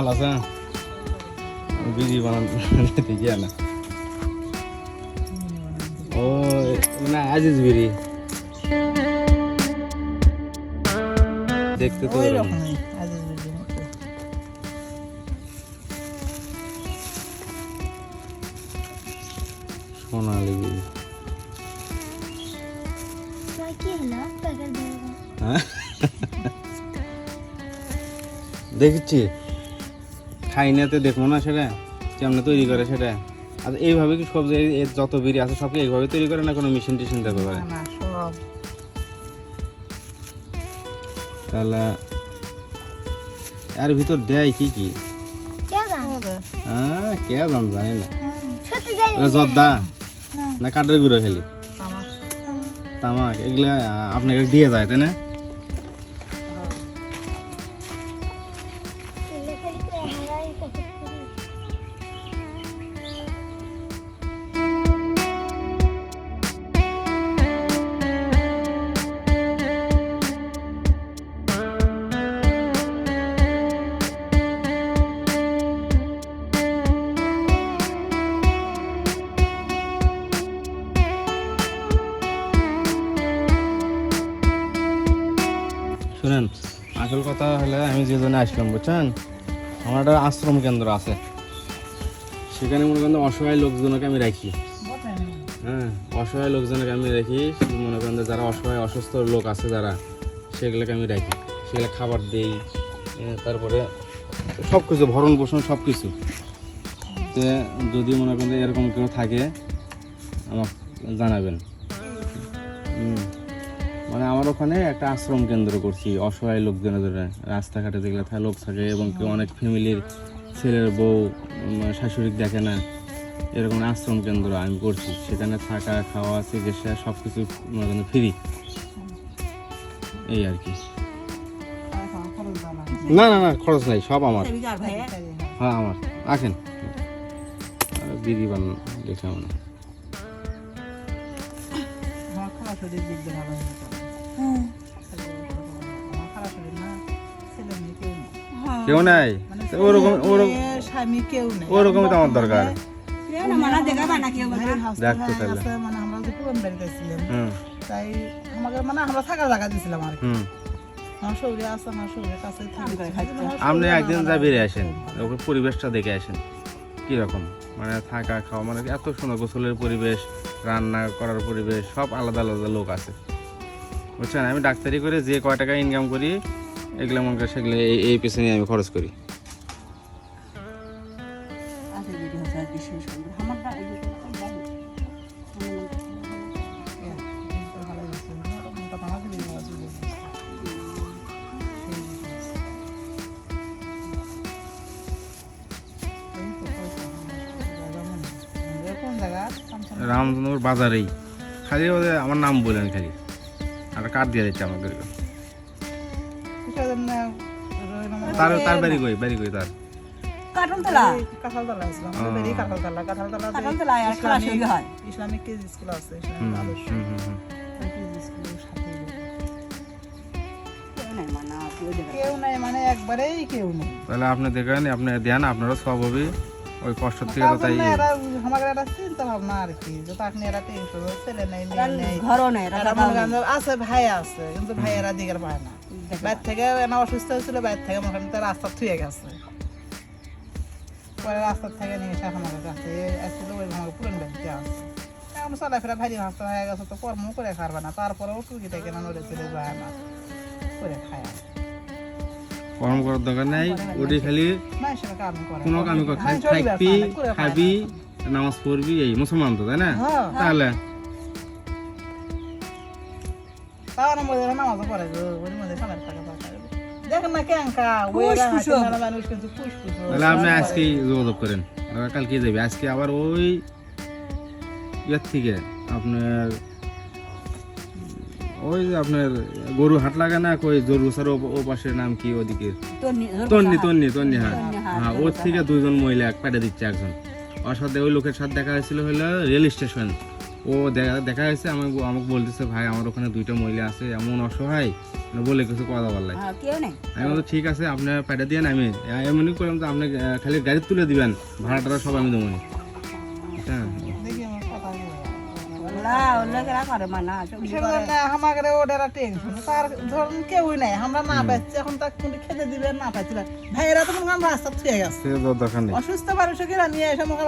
ভালো আছে বিড়ি বানাতে গিয়া না ও না আজিজ বিড়ি দেখতে তো আজিজ বিল্ডির বিড়ি হ্যাঁ? খাইনাতে দেখব না সেটা? কেমনে তৈরি করে সেটা? আর এইভাবে কি সবজি এর যত বিড়ি আছে সবকে এইভাবে তৈরি করে না কোনো মেশিন টেশিন দেখতে পারে না না তাহলে এর ভিতর দেয় কি কি? হ্যাঁ কে জান জানি না। জর্দা? না। কাঠের গুঁড়ো খেলি? তামাক। এগুলা আপনাকে দিয়ে যায় তাই না? শুনেন, আসল কথা হলে আমি যে জন্য আসলাম, বুঝছেন? আমার একটা আশ্রম কেন্দ্র আছে। সেখানে মনে করেন অসহায় লোকজনকে আমি রাখি। হ্যাঁ অসহায় লোকজনকে আমি রাখি মনে করেন যারা অসহায়, অসুস্থ লোক আছে যারা, সেগুলোকে আমি রাখি। সেগুলো খাবার দেই তারপরে সব কিছু ভরণ পোষণ সব কিছু তো যদি মনে করেন এরকম কেউ থাকে, আমাকে জানাবেন। হুম। মানে আমার ওখানে একটা আশ্রম কেন্দ্র করছি, অসহায় লোকজনের রাস্তাঘাটে যেগুলো থাকে, লোক থাকে এবং কেউ অনেক ফ্যামিলির ছেলের বউ শাশুড়ি দেখে না, এরকম আশ্রম কেন্দ্র আমি করছি। সেখানে থাকা, খাওয়া, চিকিৎসা সব কিছু ফ্রি এই আর কি। না না না, খরচ নাই, সব আমার। হ্যাঁ আমার। আর বিধি বান দেখে আমার। হয়ে কেউ নাই? মানে ওরকম ওরকম স্বামী কেউ নেই। ওরকমই তো আমার দরকার। দেখতো তাহলে। মানে আমরা যে পুরন বাড়িতে ছিলাম। হুম। তাই আমাকে মানে আমরা থাকার জায়গা আর কি। আপনি একদিন যা বেরিয়ে আসেন ওকে পরিবেশটা দেখে আসেন কীরকম? মানে থাকা খাওয়া মানে এত সুন্দর গোসলের পরিবেশ রান্না করার পরিবেশ সব আলাদা আলাদা লোক আছে। বুঝছেন? আমি ডাক্তারি করে যে কয় টাকা ইনকাম করি এগুলো মনে করে সেগুলো এই এই পেছনে আমি খরচ করি। জায়গা রামচন্দ্রপুর বাজারেই। খালি ওদের আমার নাম বলেন খালি। আর কার্ড দিয়ে দিচ্ছে আমাদের তার তার বাড়ি কই? বাড়ি কই তার? কাটনতলা কাঁঠালতলা আসলাম আমাদের বাড়ি কাঁঠালতলা। কাঁঠালতলা আর খেলা শুরু হয়। ইসলামিক কেজি স্কুল আছে ইসলামিক আদর্শ। হুম হুম হুম। ওই কেজি স্কুলের সাথে কেউ নাই মানে কেউ দেবে কেউ নাই মানে একবারেই কেউ নেই। তাহলে আপনি দেখেন আপনি দেন আপনারা সব হবে। ওই কষ্ট থেকে তো তাই জন্য এরা আমাদের একটা চিন্তা ভাবনা আর কি যে তাকে নিয়ে এরা টেনশন ছেলে নেই মেয়ে নেই। ঘরও নেই এরা করেন যে আছে ভাই আছে কিন্তু ভাইয়েরা দিকের পায় না। বাইর থেকে অসুস্থ হয়েছিল বাইর থেকে মনে রাস্তা থুয়ে গেছে। পরে রাস্তার থেকে নিয়ে এসে আমাদের কাছে আসছিল ওই আমাকে পুরন বাড়িতে আসছে এখন চলাফেরা ভারী হাসতে হয়ে গেছে তো কর্ম করে খাবে না। তারপরেও টুকিটা কেনা নড়েছিল যায় না। করে খায়। কর্ম করার দরকার নাই। ওটি খালি না সেটা কাম করে। কোনো কামি হ্যাঁ, খাইবি খাবে, নামাজ পড়বি এই মুসলমান তো তাই না? হ্যাঁ। তাহলে। ফুসফুস তাহলে আপনি আজকেই যোগাযোগ করেন কালকে যাবে। আজকে আবার ওই ইয়ার থেকে আপনার ওই যে আপনার গরু হাট লাগে না কই জরুসার ও পাশের নাম কি ওদিকে? তন্নি তন্নি তন্নি হাট। হ্যাঁ ওর থেকে দুইজন মহিলা এক পেটে দিচ্ছে একজন। ওর সাথে ওই লোকের সাথে দেখা হয়েছিল হলো রেল স্টেশন। ও দেখা- দেখা যাচ্ছে আমাকে আমাকে বলতেছে ভাই আমার ওখানে দুইটা মহিলা আছে এমন অসহায় মানে বলে কিছু কথা বললাই হ্যাঁ, আমি বলতো ঠিক আছে আপনি পাঠিয়ে দিয়ে আমি এমনই করলাম তো আপনি খালি গাড়ি তুলে দিবেন ভাড়া টাড়া সব আমি দেবো হ্যাঁ করে মানা আমাদের টেনশন তার ধরুন কেউই নাই আমরা না পাচ্ছি এখন খেতে দিবে না পাচ্ছি। ভাইয়েরা তো মনে হয় রাস্তা থুয়ে গেছে। সে দরকার নেই। অসুস্থ মানুষকে নিয়ে এসে হয়